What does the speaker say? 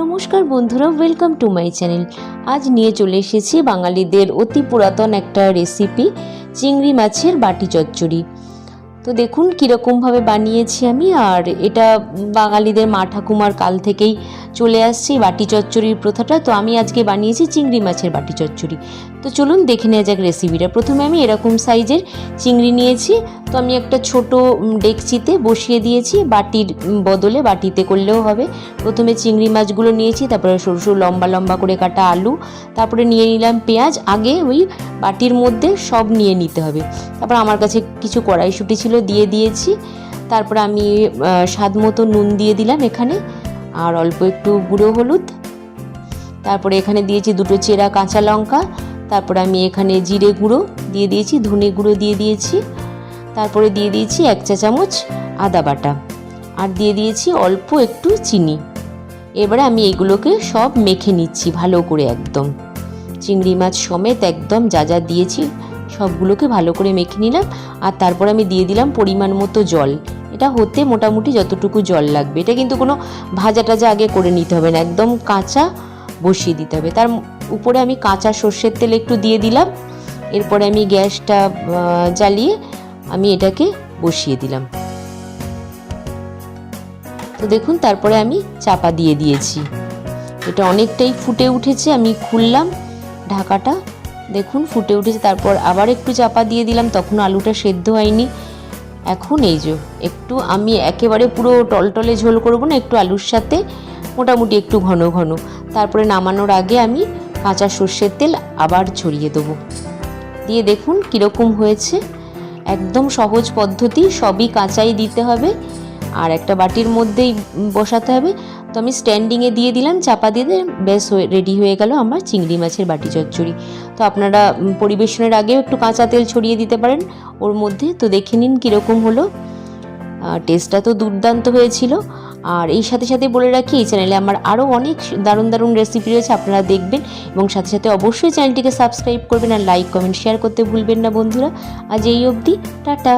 নমস্কার বন্ধুরা welcome to my channel আজ নিয়ে চলে এসেছি বাঙালিদের অতি পুরাতন একটা রেসিপি চিংড়ি মাছের বাটি চচ্চড়ি। তো দেখুন কীরকমভাবে বানিয়েছি আমি, আর এটা বাঙালিদের মা ঠাকুমার কাল থেকেই চলে আসছে বাটি চচ্চড়ির প্রথাটা। তো আমি আজকে বানিয়েছি চিংড়ি মাছের বাটি চচ্চড়ি। তো চলুন দেখে নেওয়া যাক রেসিপিটা প্রথমে আমি এরকম সাইজের চিংড়ি নিয়েছি। তো আমি একটা ছোট ডেকচিতে বসিয়ে দিয়েছি। বাটির বদলে বাটিতে করলেও হবে। প্রথমে চিংড়ি মাছগুলো নিয়েছি, তারপরে সরু সরু লম্বা লম্বা করে কাটা আলু। তারপরে নিয়ে নিলাম পেঁয়াজ। আগে ওই বাটির মধ্যে সব নিয়ে নিতে হবে। তারপর আমার কাছে কিছু কড়াইশুঁটি ছিল, দিয়ে দিয়েছি। তারপরে আমি স্বাদ মতো নুন দিয়ে দিলাম এখানে। আর অল্প একটু গুঁড়ো হলুদ। তারপরে এখানে দিয়েছি দুটো চেরা কাঁচা লঙ্কা। তারপরে আমি এখানে জিরে গুঁড়ো দিয়ে দিয়েছি, ধনে গুঁড়ো দিয়ে দিয়েছি। তারপরে দিয়ে দিয়েছি এক চা চামচ আদা বাটা। আর দিয়ে দিয়েছি অল্প একটু চিনি। এবারে আমি এগুলোকে সব মেখে নিচ্ছি ভালো করে একদম। চিংড়ি মাছ সমেত একদম যা যা দিয়েছি সবগুলোকে ভালো করে মেখে নিলাম। আর তারপর আমি দিয়ে দিলাম পরিমাণ মতো জল। এটা হতে মোটামুটি যতটুকু জল লাগবে। এটা কিন্তু কোনো ভাজা টাজা আগে করে নিতে হবে না, একদম কাঁচা বসিয়ে দিতে হবে। তার উপরে আমি কাঁচা সর্ষের তেল একটু দিয়ে দিলাম, এরপরে আমি গ্যাসটা জ্বালিয়ে আমি এটাকে বসিয়ে দিলাম। তো দেখুন, তারপরে আমি চাপা দিয়ে দিয়েছি। এটা অনেকটাই ফুটে উঠেছে, আমি খুললাম ঢাকাটা। দেখুন, ফুটে উঠেছে, তারপর আবার একটু চাপা দিয়ে দিলাম, তখন আলুটা সেদ্ধ হয়নি। এখন এই যে, একটু আমি একেবারে পুরো টলটলে ঝোল করব না, একটু আলুর সাথে, মোটামুটি একটু ঘন ঘন। তারপরে নামানোর আগে আমি কাঁচা সর্ষের তেল আবার ছড়িয়ে দেবো। দিয়ে দেখুন কীরকম হয়েছে। একদম সহজ পদ্ধতি, সবই কাঁচাই দিতে হবে। আর একটা বাটির মধ্যেই বসাতে হবে। তো আমি স্ট্যান্ডিংয়ে দিয়ে দিলাম, চাপা দিয়ে দিয়ে বেশ রেডি হয়ে গেল আমার চিংড়ি মাছের বাটি চচ্চড়ি। তো আপনারা পরিবেশনের আগেও একটু কাঁচা তেল ছড়িয়ে দিতে পারেন ওর মধ্যে। তো দেখে নিন কীরকম হলো। টেস্টটা তো দুর্দান্ত হয়েছিল। আর এই সাথে সাথে বলে রাখি, এই চ্যানেলে আমার আরও অনেক দারুণ দারুণ রেসিপি রয়েছে, আপনারা দেখবেন। এবং সাথে সাথে অবশ্যই চ্যানেলটিকে সাবস্ক্রাইব করবেন আর লাইক কমেন্ট শেয়ার করতে ভুলবেন না বন্ধুরা। আজ এই অবধি, টাটা!